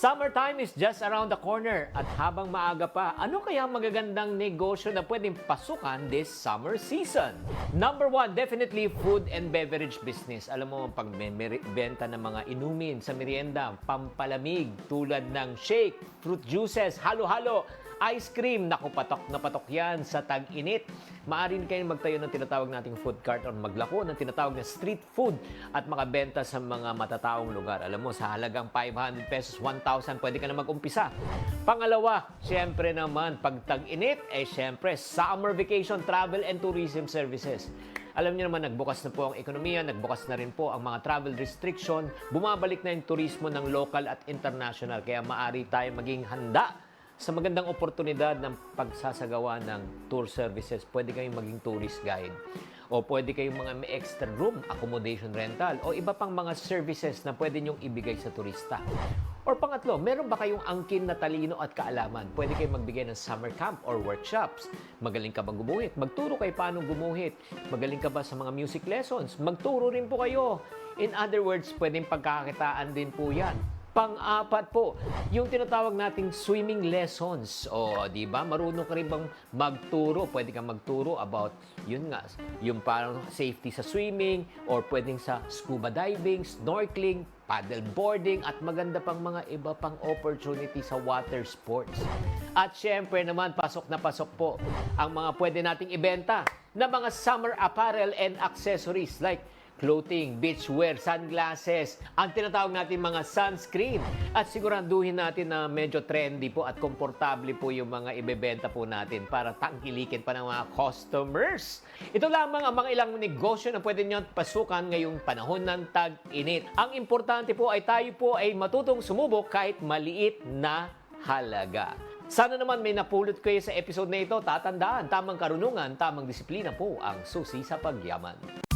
Summertime is just around the corner at habang maaga pa, ano kaya ang magagandang negosyo na pwedeng pasukan this summer season? Number one, definitely food and beverage business. Alam mo, pag may meri- benta ng mga inumin sa merienda, pampalamig tulad ng shake, fruit juices, halo-halo, ice cream, naku patok na patok yan sa tag-init. Maaari kayong magtayo ng tinatawag nating food cart or maglako ng tinatawag na street food at makabenta sa mga matataong lugar. Alam mo, sa halagang 500 pesos, 1,000, pwede ka na mag-umpisa. Pangalawa, syempre naman, pag tag-init, eh syempre, summer vacation travel and tourism services. Alam niyo naman, nagbukas na po ang ekonomiya, nagbukas na rin po ang mga travel restriction, bumabalik na yung turismo ng local at international. Kaya maaari tayo maging handa sa magandang oportunidad ng pagsasagawa ng tour services, pwede kayong maging tourist guide. O pwede kayong mga may extra room, accommodation rental, o iba pang mga services na pwede nyong ibigay sa turista. Or pangatlo, meron ba kayong angkin na talino at kaalaman? Pwede kayong magbigay ng summer camp or workshops. Magaling ka ba gumuhit? Magturo kayo paano gumuhit. Magaling ka ba sa mga music lessons? Magturo rin po kayo. In other words, pwedeng pagkakakitaan din po yan. Pang-apat po, yung tinatawag nating swimming lessons. O, di ba? Marunong ka rin bang magturo? Pwede kang magturo about, yun nga, yung parang safety sa swimming or pwedeng sa scuba diving, snorkeling, paddle boarding at maganda pang mga iba pang opportunity sa water sports. At syempre naman, pasok na pasok po ang mga pwede nating ibenta na mga summer apparel and accessories like clothing, beachwear, sunglasses, ang tinatawag natin mga sunscreen. At siguraduhin natin na medyo trendy po at komportable po yung mga ibebenta po natin para tangkilikin pa ng mga customers. Ito lamang ang mga ilang negosyo na pwede nyo pasukan ngayong panahon ng tag-init. Ang importante po ay tayo po ay matutong sumubok kahit maliit na halaga. Sana naman may napulot kayo sa episode na ito. Tatandaan, tamang karunungan, tamang disiplina po ang susi sa pagyaman.